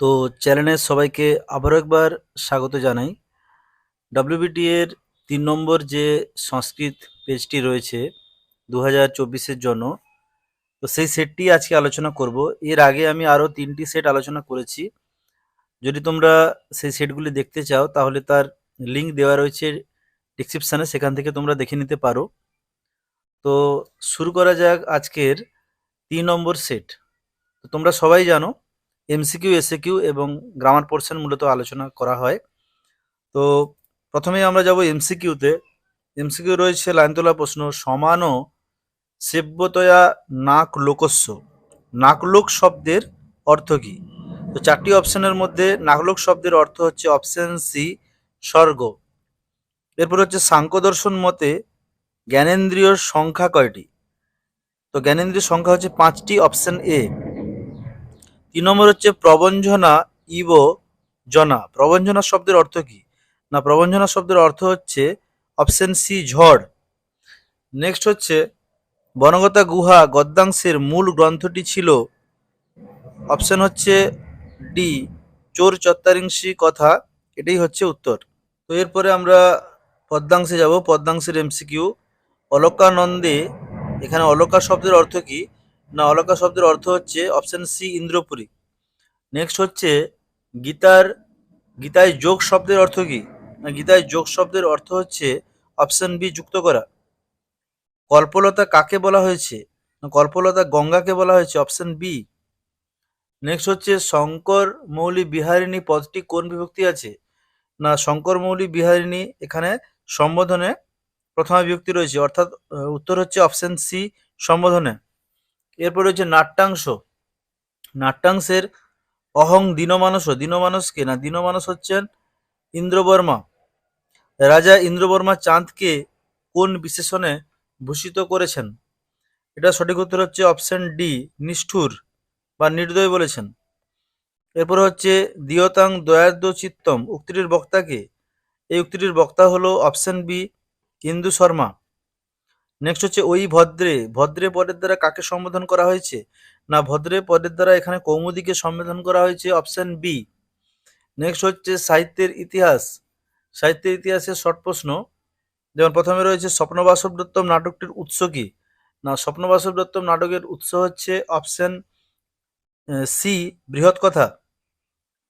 তো চ্যানেলের সবাইকে আবারও একবার স্বাগত জানাই। ডাব্লিউবিটি এর তিন নম্বর যে সংস্কৃত পেজটি রয়েছে দু হাজার জন্য, তো সেই সেটটি আজকে আলোচনা করব। এর আগে আমি আরও তিনটি সেট আলোচনা করেছি। যদি তোমরা সেই সেটগুলি দেখতে চাও, তাহলে তার লিংক দেওয়া রয়েছে ডিসক্রিপশানে সেখান থেকে তোমরা দেখে নিতে পারো। তো শুরু করা যাক আজকের তিন নম্বর সেট তো তোমরা সবাই জানো এমসিকিউ এসএকিউ এবং গ্রামার পোর্শন মূলত আলোচনা করা হয়। তো প্রথমেই আমরা যাব এমসিকিউতে এমসিকিউ রয়েছে লাইনতলা প্রশ্ন সমানও সেব্যতয়া নাক লোকস্য নাকলোক শব্দের অর্থ কী? তো চারটি অপশনের মধ্যে নাকলোক শব্দের অর্থ হচ্ছে অপশন সি স্বর্গ। এরপর হচ্ছে সাংখ্য দর্শন মতে জ্ঞানেন্দ্রিয়র সংখ্যা কয়টি? তো জ্ঞানেন্দ্রিয় সংখ্যা হচ্ছে পাঁচটি অপশন এ তিন নম্বর হচ্ছে প্রবঞ্জনা ইব জনা। প্রবঞ্জনা শব্দের অর্থ কি? না, প্রবঞ্জনা শব্দের অর্থ হচ্ছে অপশন সি, ঝড়। নেক্সট হচ্ছে, বনগতা গুহা গদ্যাংশের মূল গ্রন্থটি ছিল। অপশন হচ্ছে ডি, চোর চত্তারিংশী কথা। এটাই হচ্ছে উত্তর। তো এরপরে আমরা পদ্মাংশে যাব পদ্মাংশের এমসিকিউ। অলকানন্দে, এখানে অলকা শব্দের অর্থ কি? না অলকা শব্দের অর্থ হচ্ছে অপশন সি ইন্দ্রপুরী। নেক্সট হচ্ছে গীতার, গীতায় যোগ শব্দের অর্থ কি? না, গীতায় যোগ শব্দের অর্থ হচ্ছে অপশন বি যুক্ত করা। কল্পলতা কাকে বলা হয়েছে? কল্পলতা গঙ্গাকে বলা হয়েছে অপশন বি নেক্সট হচ্ছে শঙ্কর মৌলি বিহারিণী পদটি কোন বিভক্তি আছে? না, শঙ্কর মৌলি বিহারিণী এখানে সম্বোধনে প্রথমা বিভক্তি রয়েছে, অর্থাৎ উত্তর হচ্ছে অপশন সি সম্বোধনে। এরপর হচ্ছে নাট্যাংশ। নাট্যাংশের অহং দীনমানস দীনমানসকে না? দীনমানস হচ্ছেন ইন্দ্রবর্মা। রাজা ইন্দ্রবর্মা চাঁদকে কোন বিশেষণে ভূষিত করেছেন? এটা সঠিক উত্তর হচ্ছে অপশন ডি, নিষ্ঠুর বা নির্দয় বলেছেন। এরপর হচ্ছে দিয়তাং দয়ার্দ চিত্তম। উক্তিটির বক্তাকে এই উক্তিটির বক্তা হলো option B, Indu Sharma. Next হচ্ছে ওই ভদ্রে। ভদ্রে পদের দ্বারা কাকে সম্বোধন করা হয়েছে? না, ভদ্রে পদের দ্বারা এখানে কৌমুদিকে সম্বোধন করা হয়েছে অপশন বি নেক্সট হচ্ছে সাহিত্যের ইতিহাস। সাহিত্যের ইতিহাসের শর্ট প্রশ্ন। যেমন প্রথমে রয়েছে স্বপ্নবাসব দত্তম নাটকটির উৎস কি? না, স্বপ্নবাসব দত্তম নাটকের উৎস হচ্ছে অপশন সি বৃহৎ কথা।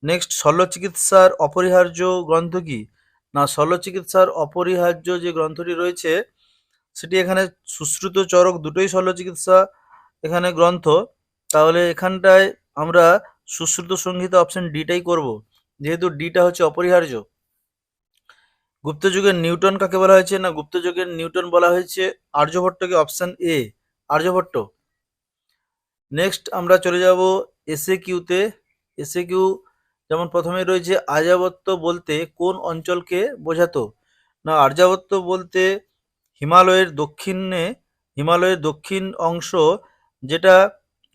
নেক্সট শল্য চিকিৎসার অপরিহার্য গ্রন্থ কি? না শল্য চিকিৎসার অপরিহার্য যে গ্রন্থটি রয়েছে সেটি এখানে সুশ্রুত চরক দুটোই শল্য চিকিৎসা এখানে গ্রন্থ। তাহলে এখানটায় আমরা সুশ্রুত সংহিত অপশন ডিটাই করব। যেহেতু ডিটা হচ্ছে অপরিহার্য। গুপ্ত যুগের নিউটন কাকে বলা হয়েছে? না, গুপ্ত যুগের নিউটন বলা হয়েছে আর্যভট্টকে অপশন এ আর্যভট্ট। নেক্সট আমরা চলে যাব এসএ কিউতে এসএ কিউ যেমন প্রথমে রয়েছে, আর্যাবত্ত বলতে কোন অঞ্চলকে বোঝাতো? না, আর্যাবত্ত বলতে হিমালয়ের দক্ষিণে, হিমালয়ের দক্ষিণ অংশ যেটা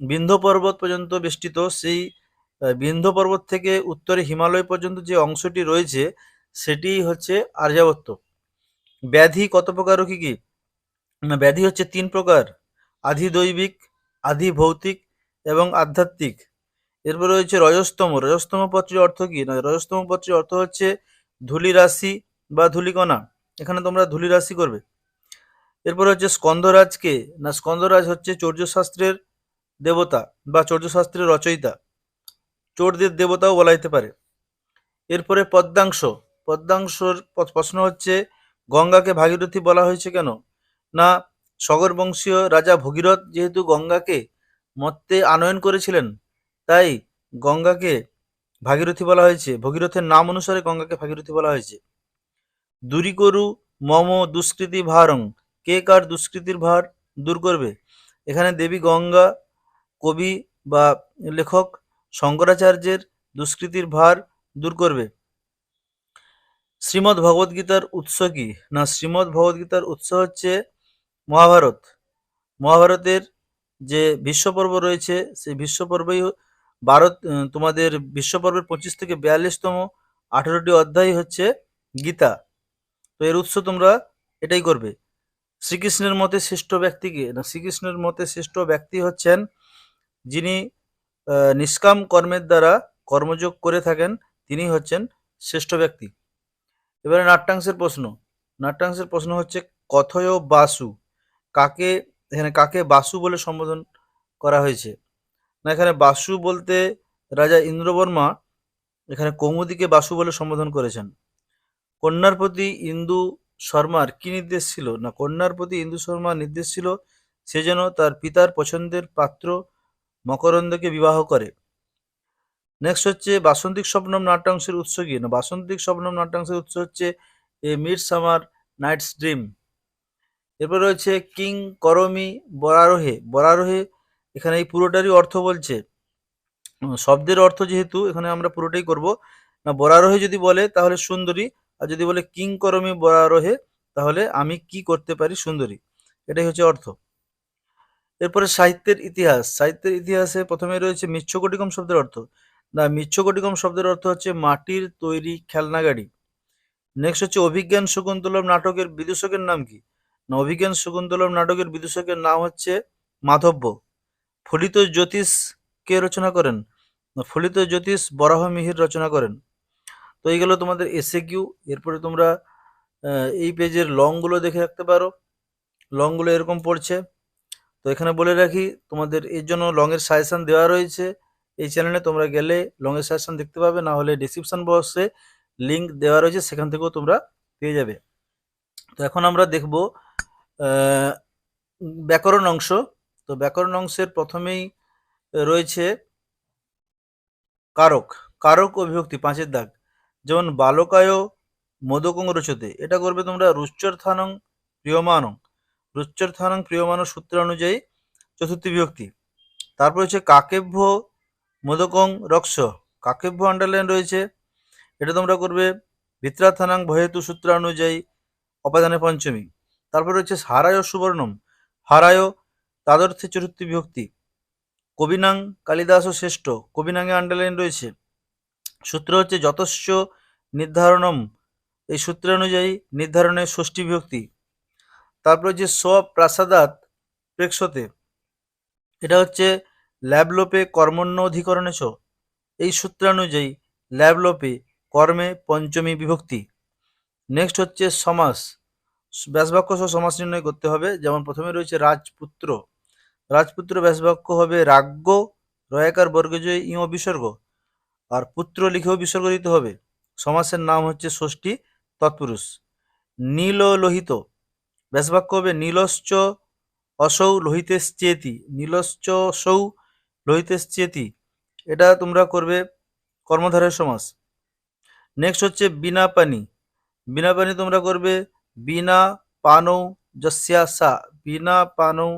বিন্ধ্য পর্বত পর্যন্ত বেষ্টিত, সেই বিন্ধ্য পর্বত থেকে উত্তরে হিমালয় পর্যন্ত যে অংশটি রয়েছে সেটি হচ্ছে আর্যাবত্ত ব্যাধি কত প্রকার ও কি? কি ব্যাধি হচ্ছে তিন প্রকার আধি দৈবিক আধি ভৌতিক এবং আধ্যাত্মিক। এরপর রয়েছে রজস্তম রজস্তম পত্রের অর্থ কি? না রজস্তম পত্রের অর্থ হচ্ছে ধূলি রাশি বা ধূলিকণা। এখানে তোমরা ধূলি রাশি করবে। এরপর হচ্ছে স্কন্দরাজকে, না স্কন্দরাজ হচ্ছে চৌর্যশাস্ত্রের দেবতা বা চৌর্যশাস্ত্রের রচয়িতা। চোরদের দেবতাও বলা যেতে পারে। এরপরে পদ্মাংশ, পদ্মাংশর প্রশ্ন হচ্ছে, গঙ্গাকে ভাগীরথী বলা হয়েছে কেন? না সগর বংশীয় রাজা ভগীরথ যেহেতু গঙ্গাকে মত্তে আনয়ন করেছিলেন, তাই গঙ্গাকে ভাগীরথী বলা হয়েছে। ভগীরথের নাম অনুসারে গঙ্গাকে ভাগীরথী বলা হয়েছে। দূরী করু মম দুষ্কৃতি ভারং কে কার দুষ্কৃতির ভার দূর করবে? এখানে দেবী গঙ্গা, কবি বা লেখক শঙ্করাচার্যের দুষ্কৃতির ভার দূর করবে। শ্রীমদ্ ভগবদ্গীতার উৎস কি? না, শ্রীমদ্ ভগবদ্গীতার উৎস হচ্ছে মহাভারত। মহাভারতের যে বিশ্বপর্ব রয়েছে, সেই বিশ্বপর্বই ভারত তোমাদের বিশ্বপর্বের পঁচিশ থেকে বিয়াল্লিশতম আঠেরোটি অধ্যায় হচ্ছে গীতা। তো এর উৎস তোমরা এটাই করবে। শ্রীকৃষ্ণের মতে শ্রেষ্ঠ ব্যক্তিকে না, শ্রীকৃষ্ণের মতে শ্রেষ্ঠ ব্যক্তি হচ্ছেন যিনি নিষ্কাম কর্মের দ্বারা কর্মযোগ করে থাকেন, তিনি হচ্ছেন শ্রেষ্ঠ ব্যক্তি। এবারে নাট্যাংশের প্রশ্ন। নাট্যাংশের প্রশ্ন হচ্ছে, কথয় বাসু? কাকে, এখানে কাকে বাসু বলে সম্বোধন করা হয়েছে? না, এখানে বাসু বলতে রাজা ইন্দ্রবর্মা এখানে কৌমুদিকে বাসু বলে সম্বোধন করেছেন। কন্যার প্রতি ইন্দু শর্মার কি নির্দেশ ছিল? না কন্যার প্রতি ইন্দু শর্মার নির্দেশ ছিল সে যেন তার পিতার পছন্দের পাত্র মকরন্দকে বিবাহ করে। নেক্সট হচ্ছে বাসন্তিক স্বপ্নম নাট্যাংশের উৎস কি? না বাসন্তিক স্বপ্নম নাট্যাংশের উৎস হচ্ছে এ মিড সামার নাইটস ড্রিম। এরপর রয়েছে কিং করমি বরারোহে। বরারোহে এখানে এই পুরোটারই অর্থ বলছে। শব্দের অর্থ যেহেতু এখানে আমরা পুরোটাই করব। না বরারোহে যদি বলে তাহলে সুন্দরী আর যদি বলে কিং করমি বরারোহে, তাহলে আমি কি করতে পারি সুন্দরী? এটাই হচ্ছে অর্থ। এরপরে সাহিত্যের ইতিহাস। সাহিত্যের ইতিহাসে প্রথমে রয়েছে মিচ্ছকটিকম শব্দের অর্থ। না মিচ্ছকটিকম শব্দের অর্থ হচ্ছে মাটির তৈরি খেলনা গাড়ি নেক্সট হচ্ছে অভিজ্ঞান শকুন্তলম নাটকের বিদূষকের নাম কি? না, অভিজ্ঞান শকুন্তলম নাটকের বিদূষকের নাম হচ্ছে মাধব্য। ফলিত জ্যোতিষ কে রচনা করেন। ফলিত জ্যোতিষ বরাহ মিহির রচনা করেন। তো এই এইগুলো তোমাদের এসে কিউ এরপরে তোমরা এই পেজের লংগুলো দেখে রাখতে পারো। লংগুলো এরকম পড়ছে। তো এখানে বলে রাখি, তোমাদের এর জন্য লংয়ের সাজেশান দেওয়া রয়েছে। এই চ্যানেলে তোমরা গেলে লংয়ের সাজেশান দেখতে পাবে, না হলে ডিসক্রিপশন বক্সে লিংক দেওয়া রয়েছে, সেখান থেকেও তোমরা পেয়ে যাবে। তো এখন আমরা দেখব ব্যাকরণ অংশ। তো ব্যাকরণ অংশের প্রথমেই রয়েছে কারক। কারক ও বিভক্তি পাঁচের দাগ। যেমন বালকায় মোদকং রচতে এটা করবে তোমরা রুচ্চর থানং প্রিয়মানং। রুচ্চর থানং প্রিয়মানং সূত্র অনুযায়ী চতুর্থী বিভক্তি। তারপর হচ্ছে কাকেভ্য মোদকং রক্স কাকেভ্য আন্ডারলাইন রয়েছে। এটা তোমরা করবে ভিত্রা থানাং ভয়েতু সূত্র অনুযায়ী অপাদানে পঞ্চমী। তারপর রয়েছে হারায় সুবর্ণম। হারায় তাদর্থে চতুর্থী বিভক্তি। কবিনাং কালিদাস শ্রেষ্ঠ। কবিনাঙে আন্ডারলাইন রয়েছে। সূত্র হচ্ছে যতস্য নির্ধারণম। এই সূত্র অনুযায়ী নির্ধারণের ষষ্ঠী বিভক্তি। তারপর যে স্বপ্রাসাদাত প্রেক্ষতে। এটা হচ্ছে ল্যাবলোপে কর্মণ্য অধিকরণে চ এই সূত্রানুযায়ী ল্যাবলোপে কর্মে পঞ্চমী বিভক্তি। নেক্সট হচ্ছে সমাস। ব্যাসবাক্য সহ সমাস নির্ণয় করতে হবে। যেমন প্রথমে রয়েছে রাজপুত্র। রাজপুত্র ব্যাসবাক্য হবে রাজ্ঞ, রয়াকার বর্গজয় ইঁ বিসর্গ। আর পুত্র লিখেও বিসর্গ দিতে হবে। সমাসের নাম হচ্ছে ষষ্ঠী তৎপুরুষ। নীল লোহিত ব্যাসবাক্য হবে, নীলশ্চ অসৌ লোহিতেশ্চেতি। নীলশ্চ সৌ লোহিতেশ্চেতি। এটা তোমরা করবে কর্মধারের সমাস। নেক্সট হচ্ছে বিনা পানি বিনা পানি তোমরা করবে, বিনা পানৌ যস্যা সা বিনা পানৌ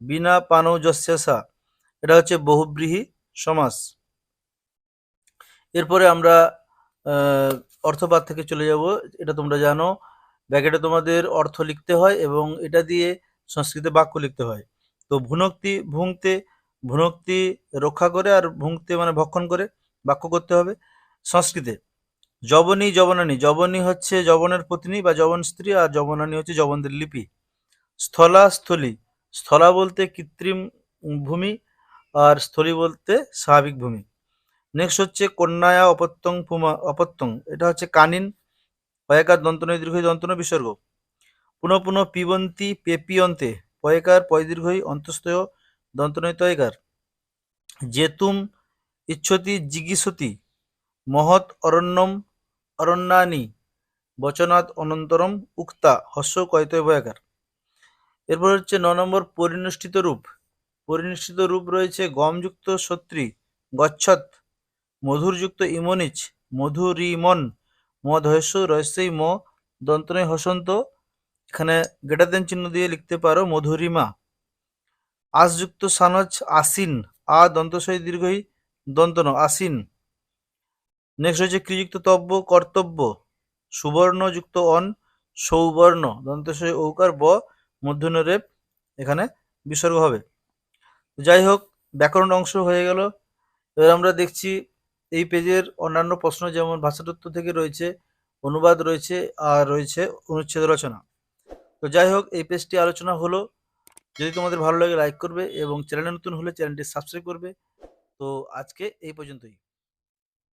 বিনা পানৌ যস্যা সা এটা হচ্ছে বহুব্রীহি সমাস। এরপরে আমরা অর্থপাত থেকে চলে যাব। এটা তোমরা জানো। ব্যাকেটে তোমাদের অর্থ লিখতে হয় এবং এটা দিয়ে সংস্কৃতে বাক্য লিখতে হয়। তো ভুনক্তি ভুংতে ভুনক্তি রক্ষা করে আর ভুংতে মানে ভক্ষণ করে বাক্য করতে হবে সংস্কৃতে। জবনী জবনানী জবনী হচ্ছে জবনের পত্নী বা জবন স্ত্রী আর জবনানী হচ্ছে জবনদের লিপি। স্থলা স্থলী স্থলা বলতে কৃত্রিম ভূমি আর স্থলী বলতে স্বাভাবিক ভূমি। নেক্সট হচ্ছে কন্যায়া অপত্যং ফুমা অপত্যং। এটা হচ্ছে কানিন, পয়কার দন্তনয় দীর্ঘই দন্তন বিসর্গ। পুনঃ পুনঃ পিবন্তি পেপিয়ন্তে, পয়কার পয় দীর্ঘই অন্তস্থয় দন্তনয় তয়কার জেতুম ইচ্ছতি জিগিসতি, মহৎ অরণ্যম অরণ্যানি, বচনাৎ অনন্তরম উক্তা, হস্য কয়তয় বয়াকার এরপর হচ্ছে ন নম্বর পরিনিষ্ঠিত রূপ। পরিনিষ্ঠিত রূপ রয়েছে গমযুক্ত সত্রী, গচ্ছত মধুরযুক্ত ইমনিচ, মধুরিমন মধস্য রহস্যই ম দন্তনয় হসন্ত। এখানে গ্রেটার দেন চিহ্ন দিয়ে লিখতে পারো, মধুরিমা। আশযুক্ত সানজ, আসিন। আ দন্তশয় দীর্ঘই দন্তন, আসিন। নেক্সট হচ্ছে ক্রিযুক্ত তব্য, কর্তব্য। সুবর্ণযুক্ত অন, সৌবর্ণ। দন্তশয় ঔকার, ব মূর্ধন্য রেপ। এখানে বিসর্গ হবে। যাই হোক ব্যাকরণ অংশ হয়ে গেল। এবার আমরা দেখছি এই পেজের অন্যান্য প্রশ্ন যেমন ভাষাতত্ত্ব থেকে রয়েছে অনুবাদ রয়েছে আর রয়েছে অনুচ্ছেদ রচনা। তো যাই হোক, এই পেজটি আলোচনা হলো। যদি তোমাদের ভালো লাগে, লাইক করবে এবং চ্যানেলে নতুন হলে চ্যানেলটি সাবস্ক্রাইব করবে। তো আজকে এই পর্যন্তই।